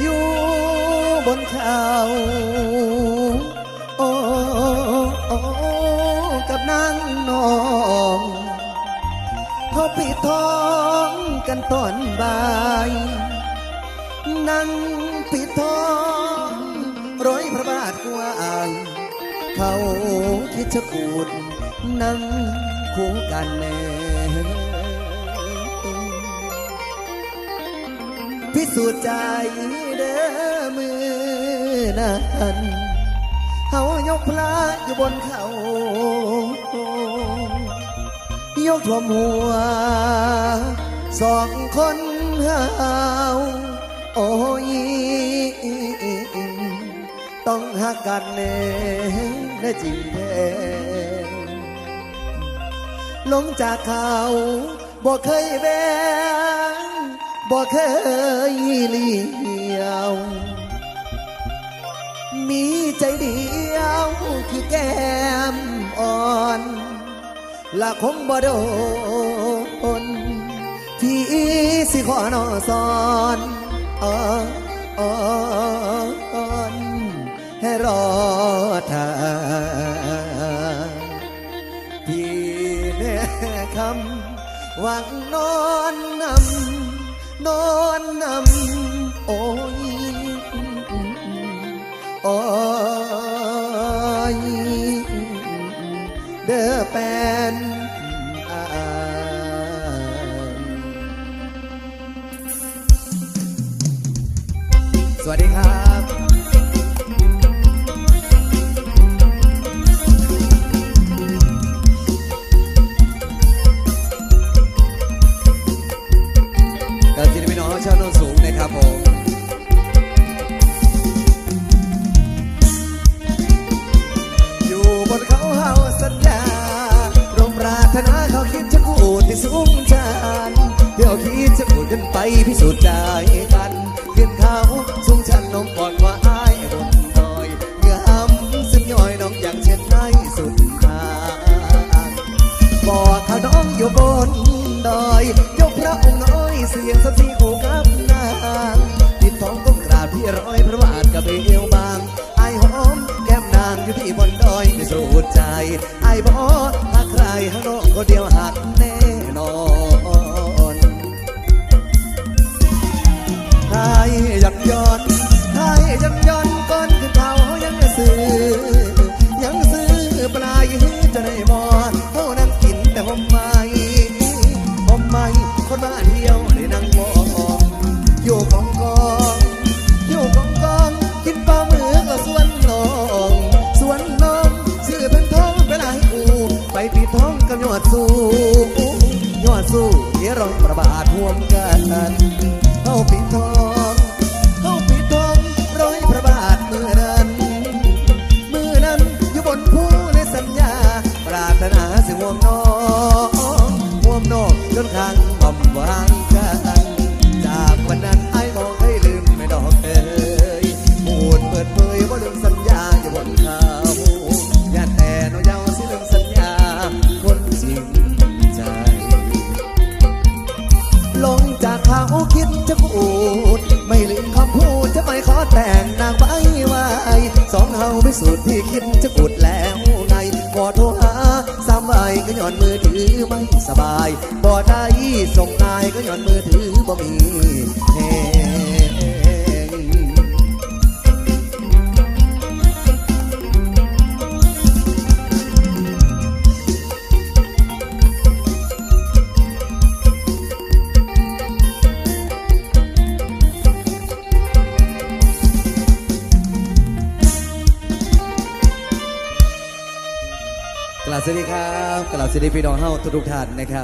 อยู่บนเขาโอ้โอ้กับนางนองเขาปิดทองกันตอนบ่ายนั่งปิดทองร้อยพระบาทกว่าอายเขาคิดจะกูดนั่งคู่กันแน่ พิสูจน์ใจเด้อมือนั้นเฮายกพระอยู่บนเขา ยกท่วมหัว สองคนเฮาโอ้ยต้องหักกันแน่แน่จริงแท้ลงจากเขาบ่เคยแบง บ่เคยเลี้ยว มีใจเดียวคือแก้มอ่อนละคงบ่โดนที่สิขอนอสอนอ่อนให้รอท่าพี่แม่คำหวังนอนนำ นอนนำโอ้ยโอ้ยเด้อแปนอายสวัสดีครับ สูงชันเดี๋ยวคิดจะกูขึ้นไปพิสูจน์ใจกันขึ้นเขาสูงชันน้องก่อนว่าอายบนดอยเงามซึ่งย่อยน้องอย่างเช่นในสุดทางบอกข้าน้องอยู่บนดอย ยกพระองค์น้อยเสียงสักทีคู่กับนางติดท้องก้มกราบที่ร้อยพระบาทกับเอวบางไอหอมแก้มนางอยู่ที่บนดอยไม่สูดใจไอายบอหากใครข้างนอกก็เดียวหักแน่ นอนไทยยักย้อน เข้าปีทองเข้าปิดทองร้อยพระบาทมือนั้น มือนั้นอยู่บนภูในสัญญา ปรารถนาสิห่วมน้องห่วมน้องจนข้างบ่มวาง จะพูด ไม่ลืมคำพูดจะไม่ขอแต่งนางใบไว้สองเฮาไปสุดที่คิดจะกดแล้วไงบ่โทรหาสามใบก็ย้อนมือถือไม่สบาย บ่ได้ส่งนายก็ย้อนมือถือบ่มี สวัสดีครับกล่าวสวัสดีพี่น้องเฮาทุกๆท่านนะครับ